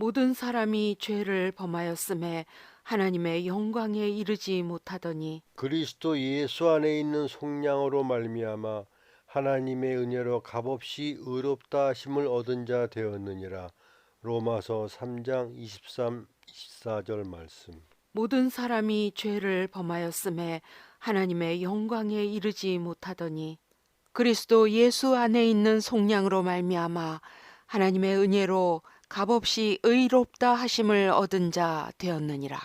모든 사람이 죄를 범하였음에 하나님의 영광에 이르지 못하더니 그리스도 예수 안에 있는 속량으로 말미암아 하나님의 은혜로 값없이 의롭다 하심을 얻은 자 되었느니라. 로마서 3장 23, 24절 말씀. 모든 사람이 죄를 범하였음에 하나님의 영광에 이르지 못하더니 그리스도 예수 안에 있는 속량으로 말미암아 하나님의 은혜로 값없이 의롭다 하심을 얻은 자 되었느니라.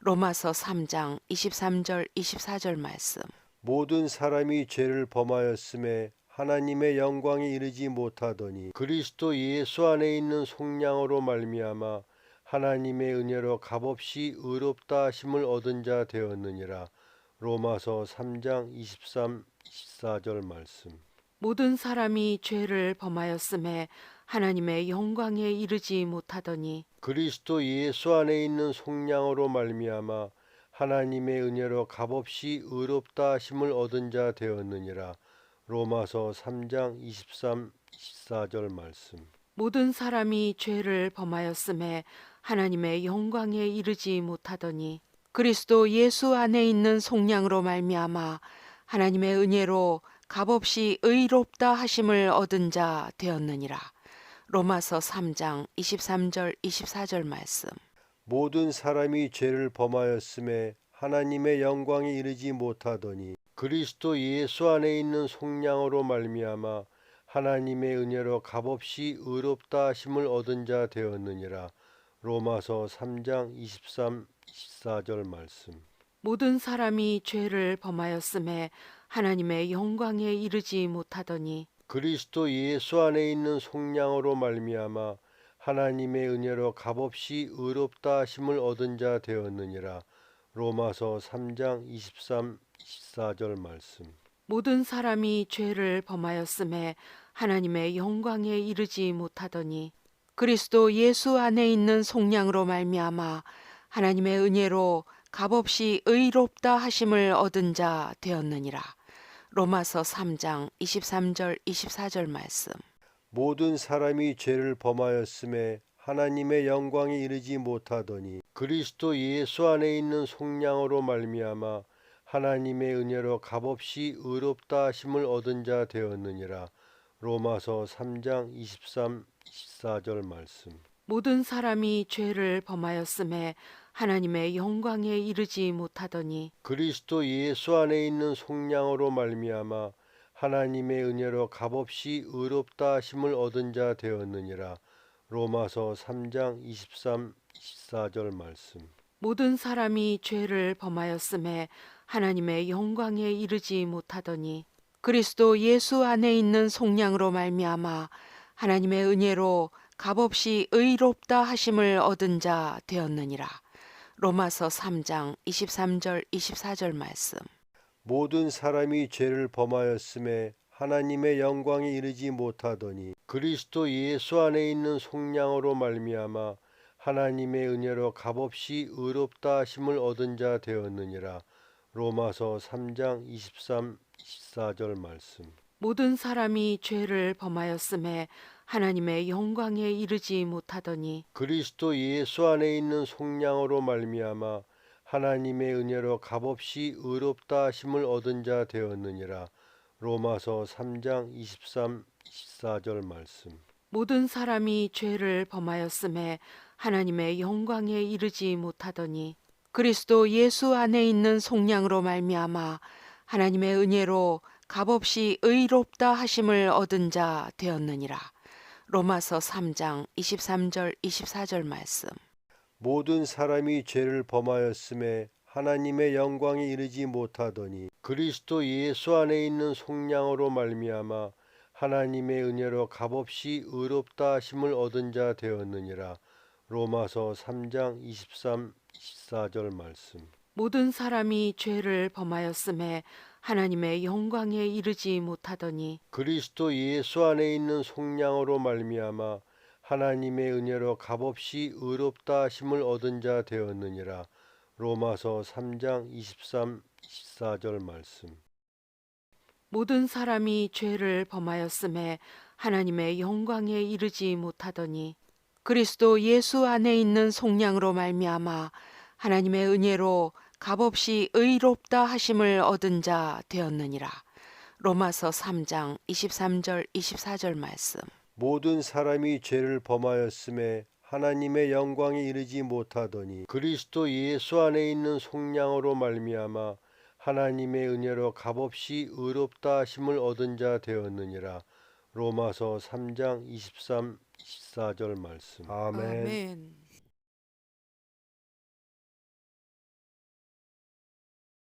로마서 3장 23절 24절 말씀. 모든 사람이 죄를 범하였음에 하나님의 영광에 이르지 못하더니 그리스도 예수 안에 있는 속량으로 말미암아 하나님의 은혜로 값없이 의롭다 하심을 얻은 자 되었느니라. 로마서 3장 23, 24절 말씀. 모든 사람이 죄를 범하였음에 하나님의 영광에 이르지 못하더니 그리스도 예수 안에 있는 속량으로 말미암아 하나님의 은혜로 값없이 의롭다 하심을 얻은 자 되었느니라. 로마서 3장 23, 24절 말씀. 모든 사람이 죄를 범하였음에 하나님의 영광에 이르지 못하더니 그리스도 예수 안에 있는 속량으로 말미암아 하나님의 은혜로 값없이 의롭다 하심을 얻은 자 되었느니라. 로마서 3장 23절 24절 말씀. 모든 사람이 죄를 범하였음에 하나님의 영광에 이르지 못하더니 그리스도 예수 안에 있는 속량으로 말미암아 하나님의 은혜로 값없이 의롭다 하심을 얻은 자 되었느니라. 로마서 3장 23, 24절 말씀. 모든 사람이 죄를 범하였음에 하나님의 영광에 이르지 못하더니 그리스도 예수 안에 있는 속량으로 말미암아 하나님의 은혜로 값없이 의롭다 하심을 얻은 자 되었느니라. 로마서 3장 23, 24절 말씀. 모든 사람이 죄를 범하였음에 하나님의 영광에 이르지 못하더니 그리스도 예수 안에 있는 속량으로 말미암아 하나님의 은혜로 값없이 의롭다 하심을 얻은 자 되었느니라. 로마서 3장 23절 24절 말씀. 모든 사람이 죄를 범하였음에 하나님의 영광에 이르지 못하더니 그리스도 예수 안에 있는 속량으로 말미암아 하나님의 은혜로 값없이 의롭다 하심을 얻은 자 되었느니라. 로마서 3장 23, 24절 말씀. 모든 사람이 죄를 범하였음에 하나님의 영광에 이르지 못하더니 그리스도 예수 안에 있는 속량으로 말미암아 하나님의 은혜로 값없이 의롭다 하심을 얻은 자 되었느니라. 로마서 3장 23, 24절 말씀. 모든 사람이 죄를 범하였음에 하나님의 영광에 이르지 못하더니 그리스도 예수 안에 있는 속량으로 말미암아 하나님의 은혜로 값없이 의롭다 하심을 얻은 자 되었느니라. 로마서 3장 23절 24절 말씀. 모든 사람이 죄를 범하였음에 하나님의 영광에 이르지 못하더니 그리스도 예수 안에 있는 속량으로 말미암아 하나님의 은혜로 값없이 의롭다 하심을 얻은 자 되었느니라. 로마서 3장 23, 24절 말씀. 모든 사람이 죄를 범하였음에 하나님의 영광에 이르지 못하더니 그리스도 예수 안에 있는 속량으로 말미암아 하나님의 은혜로 값없이 의롭다 하심을 얻은 자 되었느니라. 로마서 3장 23, 24절 말씀. 모든 사람이 죄를 범하였음에 하나님의 영광에 이르지 못하더니 그리스도 예수 안에 있는 속량으로 말미암아 하나님의 은혜로 값없이 의롭다 하심을 얻은 자 되었느니라. 로마서 3장 23절 24절 말씀. 모든 사람이 죄를 범하였음에 하나님의 영광에 이르지 못하더니 그리스도 예수 안에 있는 속량으로 말미암아 하나님의 은혜로 값없이 의롭다 하심을 얻은 자 되었느니라. 로마서 3장 23, 24절 말씀. 모든 사람이 죄를 범하였음에 하나님의 영광에 이르지 못하더니 그리스도 예수 안에 있는 속량으로 말미암아 하나님의 은혜로 값없이 의롭다 하심을 얻은 자 되었느니라. 로마서 3장 23, 24절 말씀. 모든 사람이 죄를 범하였음에 하나님의 영광에 이르지 못하더니 그리스도 예수 안에 있는 속량으로 말미암아 하나님의 은혜로 값없이 의롭다 하심을 얻은 자 되었느니라. 로마서 3장 23절 24절 말씀. 모든 사람이 죄를 범하였음에 하나님의 영광에 이르지 못하더니 그리스도 예수 안에 있는 속량으로 말미암아 하나님의 은혜로 값없이 의롭다 하심을 얻은 자 되었느니라. 로마서 3장 23, 24절 말씀. 아멘. 아멘.